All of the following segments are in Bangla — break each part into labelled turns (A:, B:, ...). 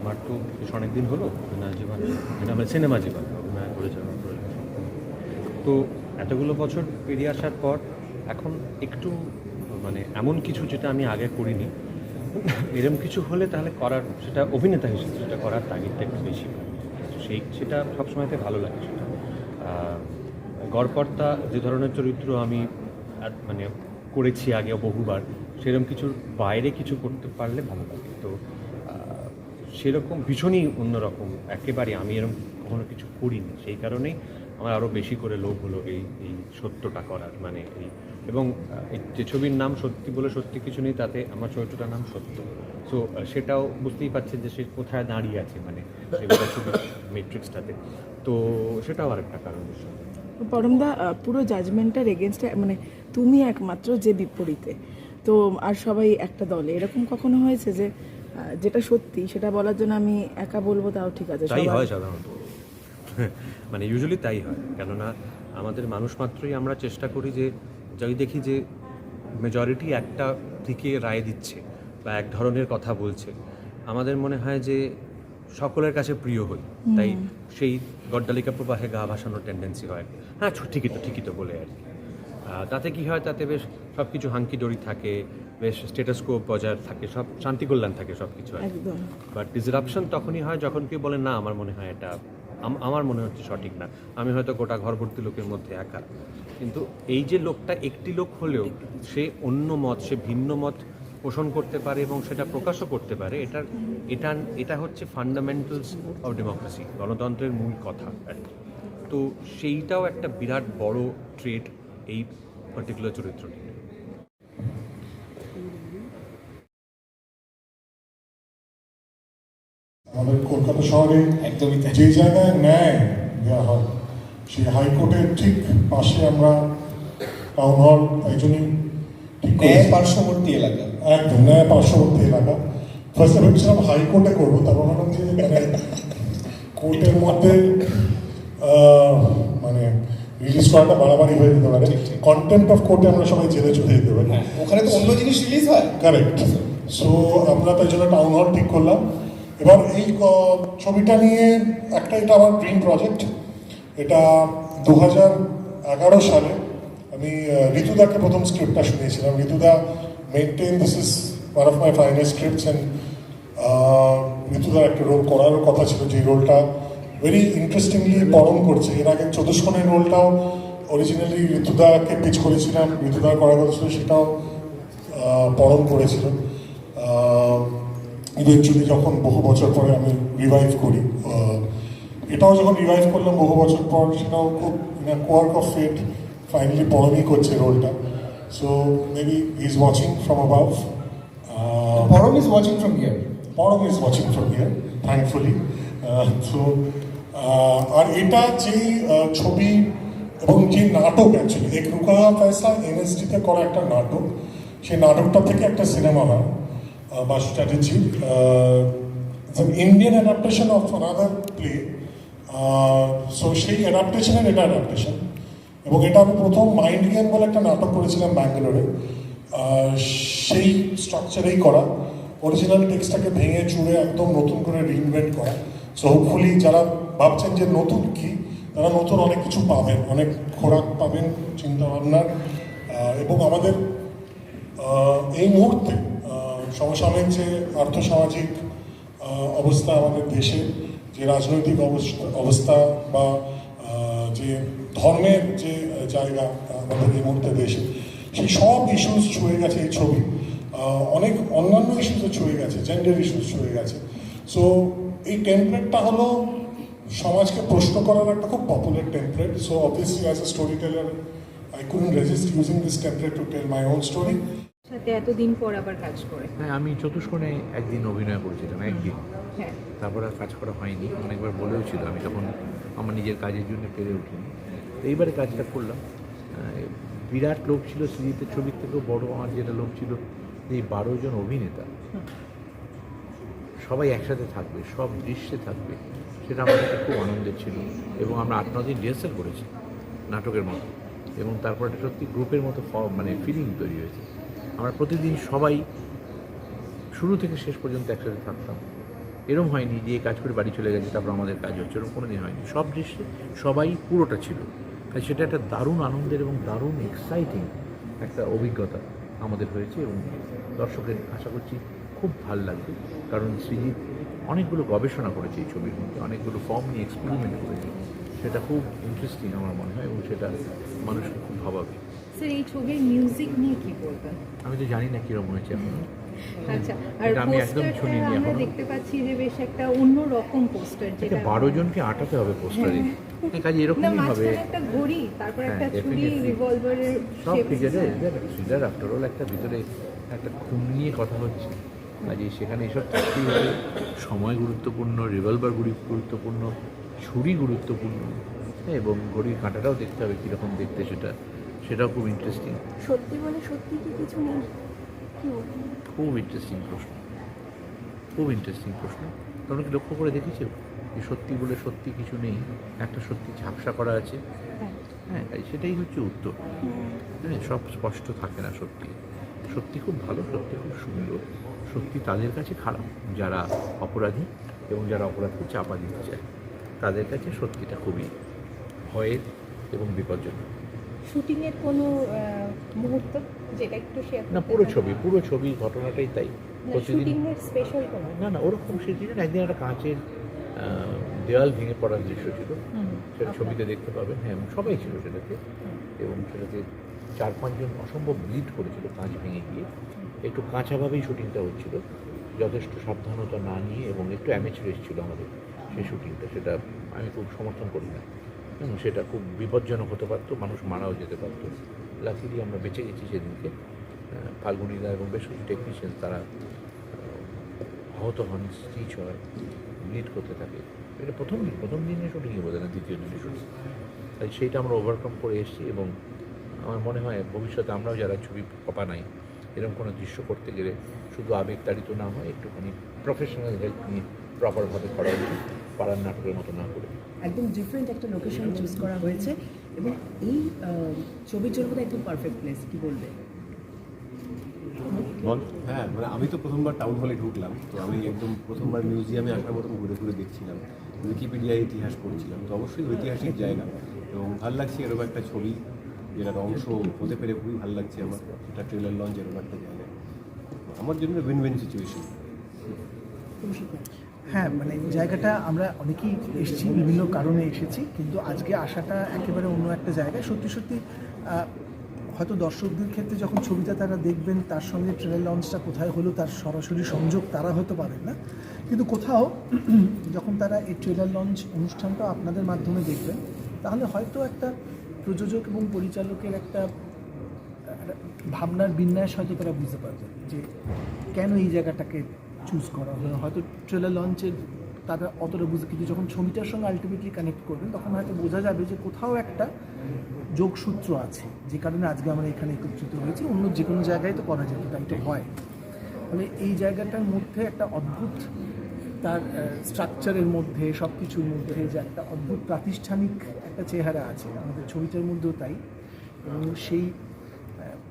A: আমার তো বেশ অনেক দিন হলো অভিনয় জীবন, যেটা আমার সিনেমা জীবন, অভিনয় করে যাওয়ার তো এতগুলো বছর পেরিয়ে আসার পর এখন একটু মানে এমন কিছু যেটা আমি আগে করিনি এরকম কিছু হলে তাহলে করার, সেটা অভিনেতা হিসেবে সেটা করার তাগিদটা একটু বেশি। সেই, সেটা সবসময়তে ভালো লাগে সেটা। যে ধরনের চরিত্র আমি মানে করেছি আগে বহুবার সেরকম কিছুর বাইরে কিছু করতে পারলে ভালো লাগে। তো সেরকম ভীষণই অন্যরকম। একেবারে আমি এরকম কখনো কিছু করিনি। সেই কারণেই আমার আরও বেশি করে লোভ হলো এই এই সত্যটা করার মানে এই এবং যে ছবির নাম সত্যি বলে সত্যি কিছু নেই, তাতে আমার চরিত্রটার নাম সত্য। সো সেটাও বুঝতেই পারছেন যে সে কোথায় দাঁড়িয়ে আছে মানে মেট্রিক্সটাতে তো সেটাও আরেকটা কারণ
B: পরমদা পুরো জাজমেন্টের এগেনস্টে মানে তুমি একমাত্র যে বিপরীতে। তো, আর সবাই একটা দলে। এরকম কখনো হয়েছে যে যেটা সত্যি সেটা বলার জন্য আমি একা বলব তাও ঠিক আছে।
A: তাই হয় সাধারণত। মানে ইউজুয়ালি তাই হয়। কেননা আমাদের মানুষ মাত্রই আমরা চেষ্টা করি যে যদি দেখি যে মেজরিটি একটা দিকে রায় দিচ্ছে বা এক ধরনের কথা বলছে। আমাদের মনে হয় যে সকলের কাছে প্রিয় হই। তাই সেই গড্ডালিকা প্রবাহে গা ভাসানোর টেন্ডেন্সি হয়। হ্যাঁ ঠিকই তো ঠিকই তো বলে আর কি। তাতে কি হয়? তাতে বেশ সব কিছু হাঙ্কি ডরি থাকে বেশ স্টেটাসকোপ বজায় থাকে সব শান্তি কল্যাণ থাকে সব কিছু বাট ডিসরাপশন তখনই হয় যখন কেউ বলে না আমার মনে হয় এটা আমার মনে হচ্ছে সঠিক না। আমি হয়তো গোটা ঘর ভর্তি লোকের মধ্যে একা। কিন্তু এই যে লোকটা একটি লোক হলেও সে অন্য মত সে ভিন্ন মত পোষণ করতে পারে এবং সেটা প্রকাশও করতে পারে। এটার এটা এটা হচ্ছে ফান্ডামেন্টালস অফ ডেমোক্রেসি গণতন্ত্রের মূল কথা তো সেইটাও একটা বিরাট বড় ট্রেড এই পার্টিকুলার চরিত্রটি?
C: আমাদের কলকাতা শহরে
D: একদমই
C: যে জায়গায় ন্যায় দেওয়া হয় সেই হাইকোর্টের ঠিক পাশে আমরা টাউন হল তাই জন্যই ঠিক
D: ন্যায় পার্শ্ববর্তী এলাকা।
C: একদম ন্যায় পার্শ্ববর্তী এলাকা। ফার্স্টে ভেবেছিলাম হাইকোর্টে করব তারপর ভাবলাম যে কোর্টের মধ্যে আহ, রিলিজ করাটা বাড়াবাড়ি হয়ে যেতে পারে।
D: ঠিক।
C: অফ কোর্টে আমরা সবাই জেলে চলে যেতে পারি।
D: হ্যাঁ ওখানে তো অন্য জিনিস রিলিজ হয়।
C: কারেক্ট সো আমরা তাই জন্য টাউন হল ঠিক করলাম। এবার এই ছবিটা নিয়ে একটা এটা আমার ড্রিম প্রজেক্ট এটা দু হাজার এগারো সালে আমি ঋতুদাকে প্রথম স্ক্রিপ্টটা শুনিয়েছিলাম। Rituda maintain this is one of my finest scripts and ঋতুদার একটা রোল করারও কথা ছিল যে রোলটা ভেরি ইন্টারেস্টিংলি পরম করছে। এর আগে চতুষ্কোণের রোলটাও অরিজিনালি ঋতুদাকে পিচ করেছিলাম ঋতুদার করার কথা ছিল সেটাও পরম করেছিল। ইভেনচুয়ালি যখন বহু বছর পরে আমি রিভাইভ করি এটাও যখন রিভাইভ করলাম বহু বছর পর সেটাও খুব কোয়ার্ক অফ ফেট ফাইনালি পরমই করছে রোলটা so maybe is watching from above
D: Param is watching from here
C: Param is watching from here thankfully so আর এটা যে ছবি এবং যে নাটক অ্যাকচুয়ালি এক রুকা পয়সা এনএসডিতে করা একটা নাটক, সেই নাটকটা থেকে একটা সিনেমা হয় Basu চ্যাটার্জির Indian adaptation of another play so সেই অ্যাডাপ্টেশনের এটা অ্যাডাপ্টেশন এবং এটা আমি প্রথম মাইন্ড গেম বলে একটা নাটক করেছিলাম ব্যাঙ্গালোরে সেই স্ট্রাকচারেই করা অরিজিনাল টেক্সটটাকে ভেঙে চুড়ে একদম নতুন করে রিইনভেন্ট করা সো হোপফুলি যারা ভাবছেন যে নতুন কি? তারা নতুন অনেক কিছু পাবেন, অনেক খোরাক পাবেন, চিন্তাভাবনার। এবং আমাদের এই মুহূর্তে সমসাময়িক যে আর্থসামাজিক অবস্থা আমাদের দেশে, যে রাজনৈতিক অবস্থা বা যে ধর্মের যে জায়গা আমাদের এই মুহূর্তে দেশে, সেই সব ইস্যুস ছুঁয়ে গেছে এই ছবি। অনেক অন্যান্য ইস্যুসও ছুঁয়ে গেছে জেন্ডার ইস্যুস ছুঁয়ে গেছে। সো এই টেমপ্লেটটা হলো সমাজকে প্রশ্ন করার একটা খুব popular template so obviously as a storyteller I couldn't resist using this template to tell my own story
E: সাথে এতদিন পর আবার কাজ করে।
F: হ্যাঁ আমি চতুষ্কোণে একদিন অভিনয় করেছিলাম একদিন।
E: হ্যাঁ।
F: তারপর আর কাজ করা হয়নি অনেকবার বলেও ছিল আমি তখন আমার নিজের কাজের জন্য পেরে উঠিনি। তো এইবারে কাজটা করলাম। বিরাট লোক ছিল সৃজিতের ছবির থেকেও বড় আমার যেটা লোক ছিল এই বারো জন অভিনেতা। সবাই একসাথে থাকবে, সব দৃশ্যে থাকবে, সেটা কাছে খুব আনন্দের ছিল। এবং আমরা আট ন দিন রিহার্সাল করেছি নাটকের মতো এবং তারপর একটা সত্যি গ্রুপের মতো মানে ফিলিং তৈরি হয়েছে। আমরা প্রতিদিন সবাই শুরু থেকে শেষ পর্যন্ত একসাথে থাকতাম। এরম হয়নি যে কাজ করে বাড়ি চলে গেছে, তারপর আমাদের কাজ হচ্ছে এরকম কোনো দিন হয়নি। সব দৃশ্যে সবাই পুরোটা ছিল। তাই সেটা একটা দারুণ আনন্দের এবং দারুণ এক্সাইটিং একটা অভিজ্ঞতা আমাদের হয়েছে এবং দর্শকের আশা করছি খুব ভালো লাগবে। কারণ সৃজিৎ অনেকগুলো গবেষণা করেছে এই ছবির মধ্যে অনেকগুলো ফর্ম নিয়ে এক্সপেরিমেন্ট করেছে। সেটা খুব ইন্টারেস্টিং আমার মনে হয় এবং সেটা মানুষকে খুব ভাবাবে।
E: স্যার এই ছবির মিউজিক নিয়ে কি বলবেন?
F: আমি তো জানি না কীরকম হয়েছে এখন।
E: আচ্ছা আর
F: আমি একদম শুনিনি
E: আমরা দেখতে পাচ্ছি যে বেশ একটা অন্য রকম পোস্টার যেটা
F: জনকে আটাতে হবে পোস্টারে কাজে এরকমই হবে।
E: একটা ঘড়ি তারপর
F: হ্যাঁ,
E: একটা ছুরি রিভলভারের
F: সব ফিগারে থ্রিলার আফটার অল একটা ভিতরে একটা খুন নিয়ে কথা হচ্ছে। কাজে সেখানে এসব থাকতেই হবে সময় গুরুত্বপূর্ণ রিভলভার গুরুত্বপূর্ণ ছুরি গুরুত্বপূর্ণ। হ্যাঁ, এবং ঘড়ির কাঁটাটাও দেখতে হবে কীরকম দেখতে সেটা সেটাও খুব ইন্টারেস্টিং
G: সত্যি বলে সত্যি কি কিছু নেই?
F: খুব ইন্টারেস্টিং প্রশ্ন। খুব ইন্টারেস্টিং প্রশ্ন। তোমরা কি লক্ষ্য করে দেখেছ? যে সত্যি বলে সত্যি কিছু নেই একটা সত্যি ঝাপসা করা আছে। হ্যাঁ। তাই সেটাই হচ্ছে উত্তর। হ্যাঁ সব স্পষ্ট থাকে না সত্যি। সত্যি খুব ভালো সত্যি খুব সুন্দর। সত্যি তাদের কাছে খারাপ। যারা অপরাধী এবং যারা অপরাধকে চাপা দিতে চায় তাদের কাছে সত্যিটা খুবই ভয়ের এবং বিপজ্জনক।
E: শুটিংয়ের কোনো মুহূর্ত যেটা একটু শেয়ার
F: না পুরো ছবি পুরো ছবি ঘটনাটাই তাই। প্রতিদিন
E: স্পেশাল কোনো?
F: না না ওরকম সেদিন একদিন একটা কাঁচের দেওয়াল ভেঙে পড়ার দৃশ্য ছিল। সেটা ছবিতে দেখতে পাবেন। হ্যাঁ সবাই ছিল সেটাতে। এবং সেটাতে চার পাঁচজন অসম্ভব ব্লিড করেছিল কাঁচ ভেঙে গিয়ে। একটু কাঁচাভাবেই শুটিংটা হচ্ছিল। যথেষ্ট সাবধানতা না নিয়ে এবং একটু অ্যামেচুরেস ছিল আমাদের সেই শুটিংটা। সেটা আমি খুব সমর্থন করি না। হুম, সেটা খুব বিপজ্জনক হতে পারতো মানুষ মারাও যেতে পারতো। লাকিলি আমরা বেঁচে গেছি সেদিনকে। ফাল্গুনিদা এবং বেশ কিছু টেকনিশিয়ান তারা আহত হন স্টিচ হয় ব্লিড করতে থাকে। এটা প্রথম দিন প্রথম দিনে শুটিংই বোঝে না দ্বিতীয় দিনে শুটিং। তাই সেইটা আমরা ওভারকাম করে এসেছি এবং আমার মনে হয় ভবিষ্যতে আমরাও যারা ছবি কপা নাই এরকম কোনো দৃশ্য করতে গেলে শুধু আবেগতাড়িত না হয় একটুখানি প্রফেশনাল হেল্প নিয়ে প্রপারভাবে করা উচিত পাড়ার নাটকের মতো না করে।
H: একদম ডিফারেন্ট একটা লোকেশন চুজ করা হয়েছে এবং এই ছবির জন্য তো একদম পারফেক্ট প্লেস কি বলবে?
I: হ্যাঁ মানে আমি তো প্রথমবার টাউন হলে ঢুকলাম তো আমি একদম প্রথমবার মিউজিয়ামে আসার মতন ঘুরে ঘুরে দেখছিলাম উইকিপিডিয়ায় ইতিহাস পড়ছিলাম তো অবশ্যই ঐতিহাসিক জায়গা এবং ভালো লাগছে এরকম একটা ছবি। যেটার অংশ হতে পেরে খুবই ভালো লাগছে আমার। এটা ট্রেলার লঞ্চ এরকম একটা আমার জন্য উইন উইন সিচুয়েশন
J: হ্যাঁ মানে জায়গাটা আমরা অনেকেই এসেছি, বিভিন্ন কারণে এসেছি, কিন্তু আজকে আসাটা একেবারে অন্য একটা জায়গায়। সত্যি সত্যি হয়তো দর্শকদের ক্ষেত্রে যখন ছবিটা তারা দেখবেন, তার সঙ্গে ট্রেলার লঞ্চটা কোথায় হলো, তার সরাসরি সংযোগ তারা হতে পারেন না। কিন্তু কোথাও যখন তারা এই ট্রেলার লঞ্চ অনুষ্ঠানটা আপনাদের মাধ্যমে দেখবেন, তাহলে হয়তো একটা প্রযোজক এবং পরিচালকের একটা ভাবনার বিন্যাস হয়তো তারা বুঝতে পারবেন যে কেন এই জায়গাটাকে চুজ করা হলো। হয়তো ট্রেলার লঞ্চের তারা অতটা বুঝে, কিন্তু যখন ছবিটার সঙ্গে আলটিমেটলি কানেক্ট করবেন, তখন হয়তো বোঝা যাবে যে কোথাও একটা যোগসূত্র আছে, যে কারণে আজকে আমরা এখানে একত্রিত হয়েছি, অন্য যে কোনো জায়গায় তো করা যেত, তাই তো হয়। ফলে এই জায়গাটার মধ্যে একটা অদ্ভুত তার স্ট্রাকচারের মধ্যে সব কিছুর মধ্যে যে একটা অদ্ভুত প্রাতিষ্ঠানিক একটা চেহারা আছে। আমাদের ছবিটার মধ্যেও তাই। এবং সেই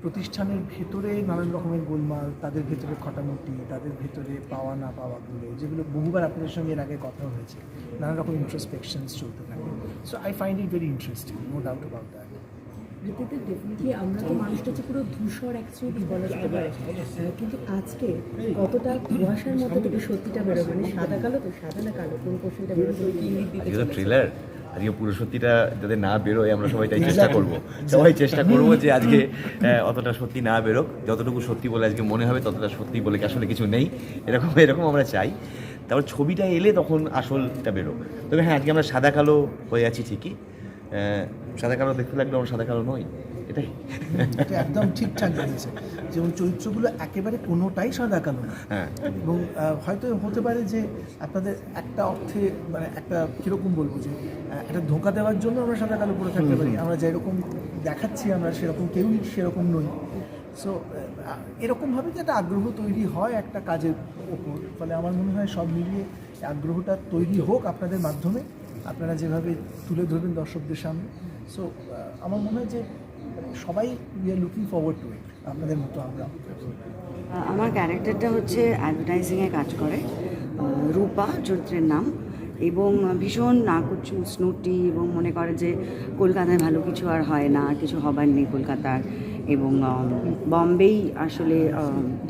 J: প্রতিষ্ঠানের ভেতরে নানান রকমের গোলমাল, তাদের ভেতরে খটামুটি, তাদের ভেতরে পাওয়া না পাওয়া পাওয়াগুলো যেগুলো বহুবার আপনাদের সঙ্গে এর আগে কথা হয়েছে। নানান রকম ইন্ট্রোস্পেকশনস চলতে থাকে। So I find it very interesting no doubt about that
H: রীতিতে ডেফিনেটলি আমরা তো মানুষটা হচ্ছে পুরো ধূসর অ্যাকচুয়ালি বলা যেতে পারে কিন্তু আজকে কতটা কুয়াশার মধ্যে থেকে সত্যিটা বেরো মানে সাদা কালো তো সাদা না কালো? কোন কোশ্চেনটা বেরো
K: ট্রেলার আজকে পুরো সত্যিটা যাতে না বেরোয় আমরা সবাই তাই চেষ্টা করব। সবাই চেষ্টা করব যে আজকে অতটা সত্যি না বেরোক। যতটুকু সত্যি বলে আজকে মনে হবে ততটা সত্যি বলে কি আসলে কিছু নেই। এরকম এরকম আমরা চাই। তারপর ছবিটা এলে তখন আসলটা বেরোক। তবে হ্যাঁ আজকে আমরা সাদা কালো হয়ে আছি ঠিকই। সাদা কালো দেখতে লাগলে আমরা সাদা কালো নই এটাই।
J: এটা একদম ঠিকঠাক বলেছে। যেমন চরিত্রগুলো একেবারে কোনোটাই সাদা কালো না।
K: হ্যাঁ।
J: এবং হয়তো হতে পারে যে আপনাদের একটা অর্থে মানে একটা কীরকম বলব যে একটা ধোঁকা দেওয়ার জন্য আমরা সাদা কালো পরে থাকতে পারি। আমরা যেরকম দেখাচ্ছি আমরা সেরকম কেউই সেরকম নই। সো এরকমভাবে যে একটা আগ্রহ তৈরি হয় একটা কাজের ওপর ফলে আমার মনে হয় সব মিলিয়ে আগ্রহটা তৈরি হোক আপনাদের মাধ্যমে। আপনারা যেভাবে তুলে ধরবেন দর্শকদের সামনে। সো আমার মনে হয় যে সবাই we are looking forward to it আপনাদের মতো আমরা।
G: আমার ক্যারেক্টারটা হচ্ছে অ্যাডভার্টাইজিংয়ে কাজ করে
L: রূপা চরিত্রের নাম, এবং ভীষণ নাকুচু স্নুটি এবং মনে করে যে কলকাতায় ভালো কিছু আর হয় না কিছু হবার নেই কলকাতার, এবং বম্বেই আসলে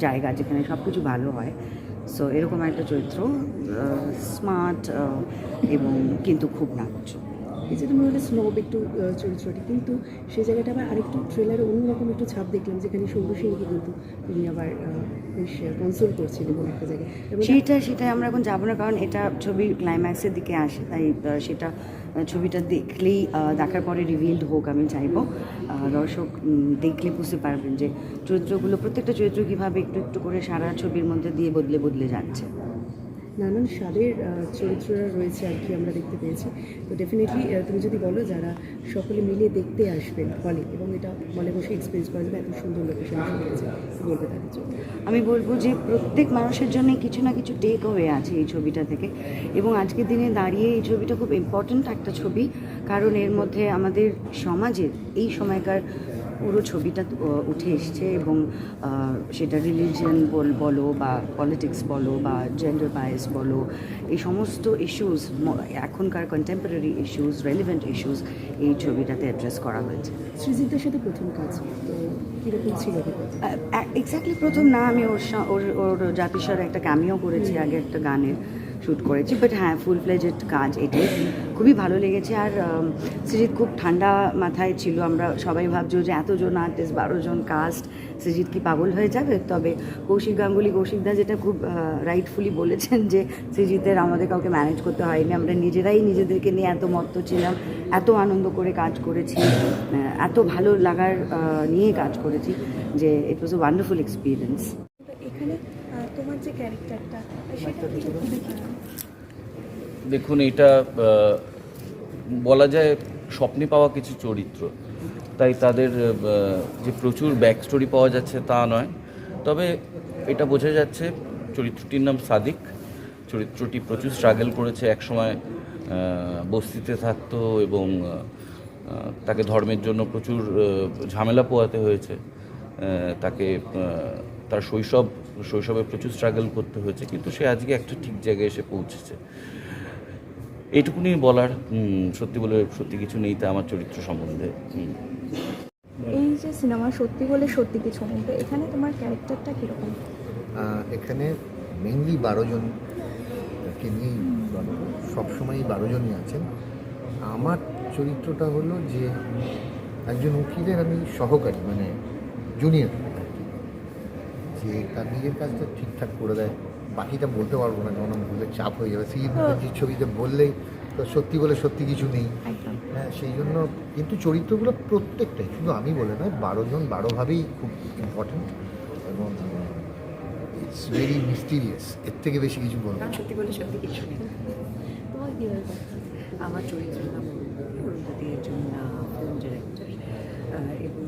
L: জায়গা যেখানে সব কিছু ভালো হয়। সো এরকম একটা চরিত্র স্মার্ট এবং কিন্তু খুব নাকুচু
H: যে তুমি বলে স্নোব একটু চরিত্রটি কিন্তু সেই জায়গাটা আবার আরেকটু ট্রেলারে অন্যরকম একটু ছাপ দেখলাম, যেখানে সৌর কিন্তু তুমি আবার বেশ কনসোল করছিলে কোনো একটা জায়গায়।
L: সেটা সেটা আমরা এখন যাব না, কারণ এটা ছবির ক্লাইম্যাক্সের দিকে আসে, তাই সেটা ছবিটা দেখলেই দেখার পরে রিভিলড হোক, আমি চাইব। দর্শক দেখলে বুঝতে পারবেন যে চরিত্রগুলো, প্রত্যেকটা চরিত্র কীভাবে একটু একটু করে সারা ছবির মধ্যে দিয়ে বদলে বদলে যাচ্ছে।
H: নানান স্বাদের চরিত্ররা রয়েছে আর কি আমরা দেখতে পেয়েছি। তো ডেফিনেটলি তুমি যদি বলো যারা সকলে মিলে দেখতে আসবেন হলে এবং এটা হলে বসে এক্সপিরিয়েন্স করা যাবে, এত সুন্দর লোকেশন বলবে তাদের জন্য।
L: আমি বলব যে প্রত্যেক মানুষের জন্য কিছু না কিছু টেক হয়ে আছে এই ছবিটা থেকে। এবং আজকের দিনে দাঁড়িয়ে এই ছবিটা খুব ইম্পর্ট্যান্ট একটা ছবি, কারণ এর মধ্যে আমাদের সমাজের, এই সময়কার পুরো ছবিটা উঠে এসছে এবং সেটা রিলিজিয়ান বলো বা পলিটিক্স বলো বা জেন্ডার বায়াস বলো এই সমস্ত ইস্যুস এখনকার কন্টেম্পোরারি ইস্যুস রেলিভেন্ট ইস্যুস এই ছবিটাতে অ্যাড্রেস করা হয়েছে।
H: সৃজিতের সাথে প্রথম কাজ কীরকম ছিল
L: এক্স্যাক্টলি প্রথম না আমি ওর ওর ওর জাতিস্বরে একটা ক্যামিও করেছি আগে একটা গানের। শ্যুট করেছি বাট হ্যাঁ ফুল ফ্লেজেড কাজ এটাই। খুবই ভালো লেগেছে আর সৃজিত খুব ঠান্ডা মাথায় ছিল। আমরা সবাই ভাবছ যে এতজন আর্টিস্ট বারো জন কাস্ট সৃজিত কি পাগল হয়ে যাবে? তবে কৌশিক গাঙ্গুলি কৌশিকদা যেটা খুব রাইটফুলি বলেছেন যে সৃজিতের আমাদের কাউকে ম্যানেজ করতে হয়নি। আমরা নিজেরাই নিজেদেরকে নিয়ে এত মত্ত ছিলাম, এত আনন্দ করে কাজ করেছি এত ভালো লাগার নিয়ে কাজ করেছি যে ইট ওয়াজ এ ওয়ান্ডারফুল এক্সপিরিয়েন্স
G: এখানে যে ক্যারেক্টারটা সেটা কিন্তু খুবই
M: দেখুন এটা বলা যায় স্বপ্নে পাওয়া কিছু চরিত্র। তাই তাদের যে প্রচুর ব্যাক স্টোরি পাওয়া যাচ্ছে তা নয়। তবে এটা বোঝা যাচ্ছে চরিত্রটির নাম সাদিক। চরিত্রটি প্রচুর স্ট্রাগল করেছে। একসময় বস্তিতে থাকতো এবং তাকে ধর্মের জন্য প্রচুর ঝামেলা পোয়াতে হয়েছে। তাকে তার শৈশব শৈশবে প্রচুর স্ট্রাগল করতে হয়েছে কিন্তু সে আজকে একটা ঠিক জায়গায় এসে পৌঁছেছে। এইটুকুনি বলার সত্যি বলে সত্যি কিছু নেই তা আমার চরিত্র সম্বন্ধে।
G: এই যে সিনেমা সত্যি বলে সত্যি কিছু নেই তো এখানে তোমার ক্যারেক্টারটা কীরকম?
N: এখানে মেনলি বারো জনকে নিয়েই সবসময়ই বারো জনই আছেন। আমার চরিত্রটা হলো যে একজন উকিলের আমি সহকারী মানে জুনিয়র যে তার নিজের কাজটা ঠিকঠাক করে দেয়। বাকিটা বলতে পারব না কারণ বললে চাপ হয়ে যাবে। সেই ছবিতে বললেই তো সত্যি বলে সত্যি কিছু নেই। হ্যাঁ সেই জন্য কিন্তু চরিত্রগুলো প্রত্যেকটাই শুধু আমি বলে নয় বারো জন বারোভাবেই খুব ইম্পর্ট্যান্ট এবং ইটস ভেরি মিস্টিরিয়াস এর থেকে বেশি কিছু বলব না।
L: সত্যি বলে সত্যি কিছু নেই। আমার চরিত্রের নাম অরুন্ধতী একজন ফিল্ম ডিরেক্টর এবং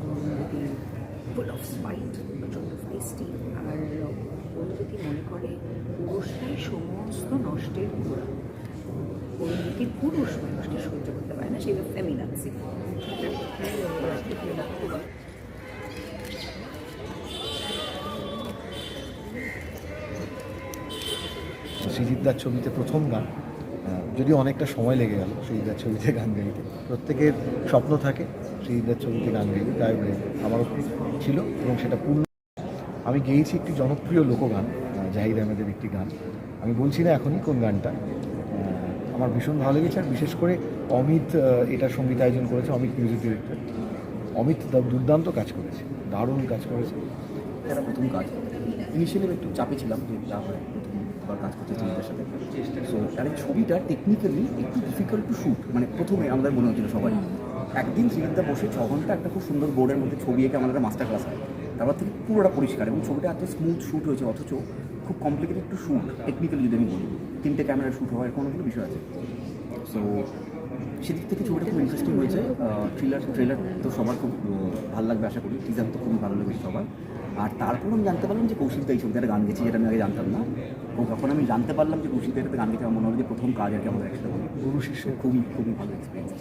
L: ফুল অফ স্পাইট প্রচণ্ড ফাইস্টি আর অরুন্ধতী মনে করে পুরুষরাই সমস্ত নষ্টের গোড়া অরুন্ধতী পুরুষ মানুষকে সহ্য করতে পারে না সেটা ফেমিনান্সি
J: সৃজিতদার ছবিতে প্রথম গান যদিও অনেকটা সময় লেগে গেল সৃজিতদার ছবিতে গান গাইতে। প্রত্যেকের স্বপ্ন থাকে সৃজিতদার ছবিতে গান গাইতে, তাই আমারও ছিল এবং সেটা পূর্ণ আমি গেয়েছি একটি জনপ্রিয় লোকগান জাহিদ আহমেদের একটি গান। আমি বলছি না এখনই কোন গানটা। আমার ভীষণ ভালো লেগেছে আর বিশেষ করে অমিত এটা সংগীত আয়োজন করেছে অমিত মিউজিক ডিরেক্টর অমিত দা- দুর্দান্ত কাজ করেছে দারুণ কাজ করেছে।
D: এটা প্রথম কাজ। ইনিশিয়ালি একটু চাপে ছিলাম যে যা হয় প্রথমবার কাজ করতে ছবিটার সাথে। সো এই ছবিটা টেকনিক্যালি একটু ডিফিকাল্ট টু শ্যুট মানে প্রথমে আমাদের মনে হচ্ছিল সবাই। একদিন শ্রীজিৎদা বসে ছ ঘণ্টা একটা খুব সুন্দর বোর্ডের মধ্যে ছবি এঁকে আমাদের মাস্টার ক্লাস হয় তারপর থেকে পুরোটা পরিষ্কার এবং ছবিটা এত স্মুথ শ্যুট হয়েছে অথচ খুব কমপ্লিকেটেড একটু শ্যুট টেকনিক্যালি যদি আমি বলি। তিনটে ক্যামেরা শ্যুট হওয়ার কোনো কোনো বিষয় আছে। সো সেদিক থেকে ছবিটা খুব ইন্টারেস্টিং হয়েছে। ট্রেলার ট্রেলার তো সবার খুব ভালো লাগবে আশা করি। টিজার তো খুবই ভালো লেগেছে সবার। আর তারপর আমি জানতে পারলাম যে কৌশিক দা এই ছবিতে একটা গান গেছে যেটা আমি আগে জানতাম না। এবং যখন আমি জানতে পারলাম যে কৌশিক দা গান গেছে আমার মনে হলো যে প্রথম কাজ আর কি আমাদের একসাথে
J: গুরু শিষ্য
D: খুবই খুবই ভালো এক্সপিরিয়েন্স